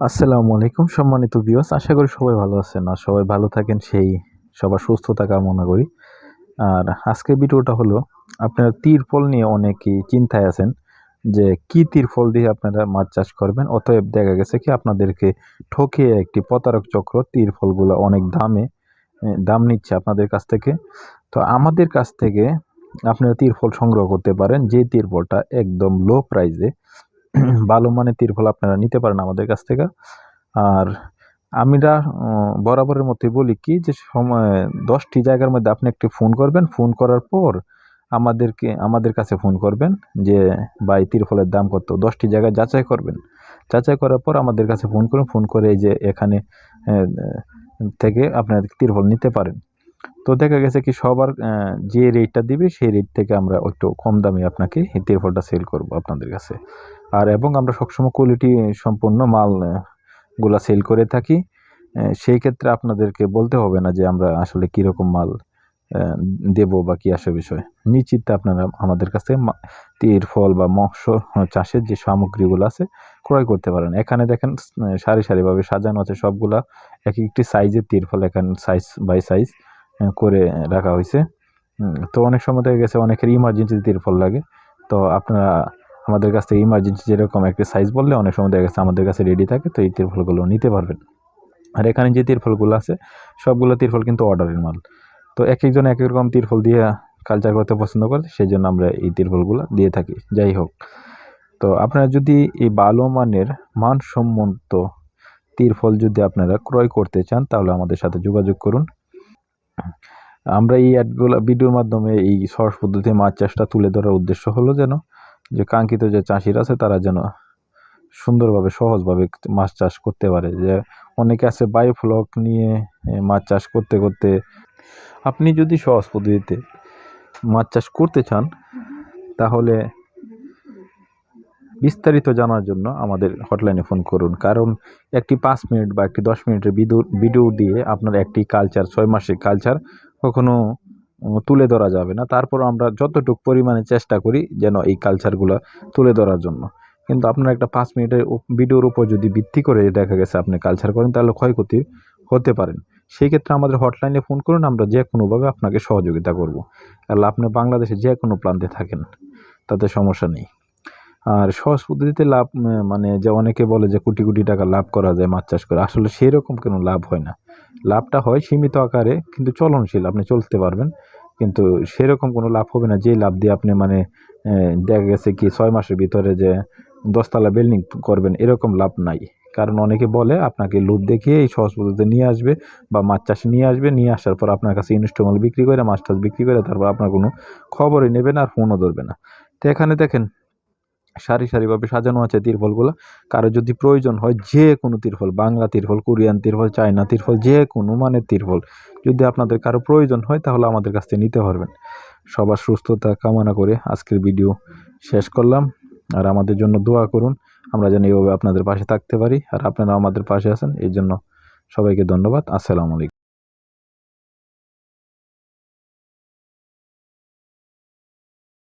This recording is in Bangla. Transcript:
আসসালামু আলাইকুম, সম্মানিত ভিউয়ার্স আশা করি সবাই ভালো আছেন আর সবাই ভালো থাকেন সেই সবার সুস্থতা কামনা করি। আর আজকের ভিডিওটা হলো, আপনারা তিরফল নিয়ে অনেকেই চিন্তায় আছেন যে কি তিরফল দিয়ে আপনারা মাছ চাষ করবেন, অতএব দেখা গেছে কি আপনাদেরকে ঠকিয়ে একটি প্রতারক চক্র তিরফলগুলো অনেক দামে দাম নিচ্ছে আপনাদের কাছ থেকে। তো আমাদের কাছ থেকে আপনারা তিরফল সংগ্রহ করতে পারেন, যে তিরফলটা একদম লো প্রাইসে ভালো মানের তিরফল আপনারা নিতে পারেন আমাদের কাছ থেকে। আর আমরা বরাবরের মতোই বলি কি যে, সময়, দশটি জায়গার মধ্যে আপনি একটি ফোন করবেন। ফোন করার পর আমাদেরকে, আমাদের কাছে ফোন করবেন যে, ভাই তিরফলের দাম কত? দশটি জায়গায় যাচাই করবেন। যাচাই করার পর আমাদের কাছে ফোন করুন। ফোন করে এই যে এখানে থেকে আপনার তিরফল নিতে পারেন। তো দেখা গেছে কি সবার যে রেটটা দিবে, সেই রেট থেকে আমরা একটু কম দামে আপনাকে এই তিরফলটা সেল করব আপনাদের কাছে। আর এবং আমরা সবসময় কোয়ালিটি সম্পন্ন মালগুলা সেল করে থাকি সেই ক্ষেত্রে আপনাদেরকে বলতে হবে না যে আমরা আসলে কীরকম মাল দেব বা কী আসে বিষয়। নিশ্চিত আপনারা আমাদের কাছ তীর ফল বা মৎস্য চাষের যে সামগ্রীগুলো আছে, ক্রয় করতে পারেন। এখানে দেখেন সারি সারিভাবে সাজানো আছে সবগুলা। এক একটি সাইজের তীর ফল এখানে সাইজ বাই সাইজ করে রাখা হয়েছে। তো অনেক সময় দেখা গেছে অনেকের ইমার্জেন্সি তিরফল লাগে। তো আপনারা আমাদের কাছ থেকে ইমার্জেন্সি যেরকম একটা সাইজ বললে অনেক সময় দেখা গেছে আমাদের কাছে রেডি থাকে, তো এই তিরফলগুলো নিতে পারবেন। আর এখানে যে তিরফলগুলো আছে, সবগুলো তিরফল কিন্তু অর্ডারের মাল। তো এক একজন এক এক রকম তিরফল দিয়ে কালচার করতে পছন্দ করে সেই জন্য আমরা এই তিরফলগুলো দিয়ে থাকি। যাই হোক, তো আপনারা যদি এই ভালো মানের, মানসম্মত তিরফল যদি আপনারা ক্রয় করতে চান, তাহলে আমাদের সাথে যোগাযোগ করুন। আমরা এই অ্যাডগুলো ভিডিওর মাধ্যমে এই সহজ পদ্ধতিতে মাছ চাষটা তুলে ধরার উদ্দেশ্য হলো যেন যে কাঙ্ক্ষিত যে চাষিরা আছে তারা যেন সুন্দরভাবে সহজভাবে মাছ চাষ করতে পারে। যে অনেকে আছে বায়োফ্লক নিয়ে মাছ চাষ করতে করতে। আপনি যদি সহজ পদ্ধতিতে মাছ চাষ করতে চান তাহলে বিস্তারিত জানার জন্য আমাদের হটলাইনে ফোন করুন। কারণ একটি পাঁচ মিনিট বা একটি দশ মিনিটের ভিডিও দিয়ে আপনার একটি কালচার ছয় মাসিক কালচার কখনো তুলে ধরা যাবে না। তারপর আমরা যতটুকু পরিমাণে চেষ্টা করি যেন এই কালচারগুলো তুলে ধরার জন্য। কিন্তু আপনার একটা পাঁচ মিনিটের ভিডিওর উপর যদি ভিত্তি করে দেখা গেছে আপনি কালচার করেন, তাহলে ক্ষয়ক্ষতি হতে পারেন সেই ক্ষেত্রে আমাদের হটলাইনে ফোন করুন, আমরা যে কোনোভাবে আপনাকে সহযোগিতা করব। আর আপনি বাংলাদেশে যে কোনো প্রান্তে থাকেন, তাতে সমস্যা নেই। আর সহজ পদ্ধতিতে লাভ মানে যে অনেকে বলে যে কোটি কোটি টাকা লাভ করা যায় মাছ চাষ করে, আসলে সেই রকম কোনো লাভ হয় না। লাভটা হয় সীমিত আকারে, কিন্তু চলনশীল, আপনি চলতে পারবেন। কিন্তু সেরকম কোনো লাভ হবে না, যেই লাভ দিয়ে আপনি মানে দেখা গেছে কি ছয় মাসের ভিতরে যে দশতলা বিল্ডিং করবেন, এরকম লাভ নাই। কারণ অনেকে বলে আপনাকে লোভ দেখিয়ে এই সহজ পদ্ধতিতে নিয়ে আসবে বা মাছ চাষে নিয়ে আসবে, নিয়ে আসার পর আপনার কাছে ইনস্টলমেন্ট বিক্রি করে, মাছ টাছ বিক্রি করে, তারপর আপনার কোনো খবরই নেবে না আর ফোনও ধরবে না। তো এখানে দেখেন সারি সারিভাবে সাজানো আছে তিরফলগুলো কারও যদি প্রয়োজন হয় যে কোনো তিরফল বাংলা তিরফল কোরিয়ান তিরফল চায়না তিরফল যে কোনো মানের তিরফল যদি আপনাদের কারও প্রয়োজন হয় তাহলে আমাদের কাছ থেকে নিতে পারবেন। সবার সুস্থতা কামনা করে আজকের ভিডিও শেষ করলাম। আর আমাদের জন্য দোয়া করুন, আমরা যেন এইভাবে আপনাদের পাশে থাকতে পারি। আর আপনারা আমাদের পাশে আছেন এই জন্য সবাইকে ধন্যবাদ। আসসালামু আলাইকুম।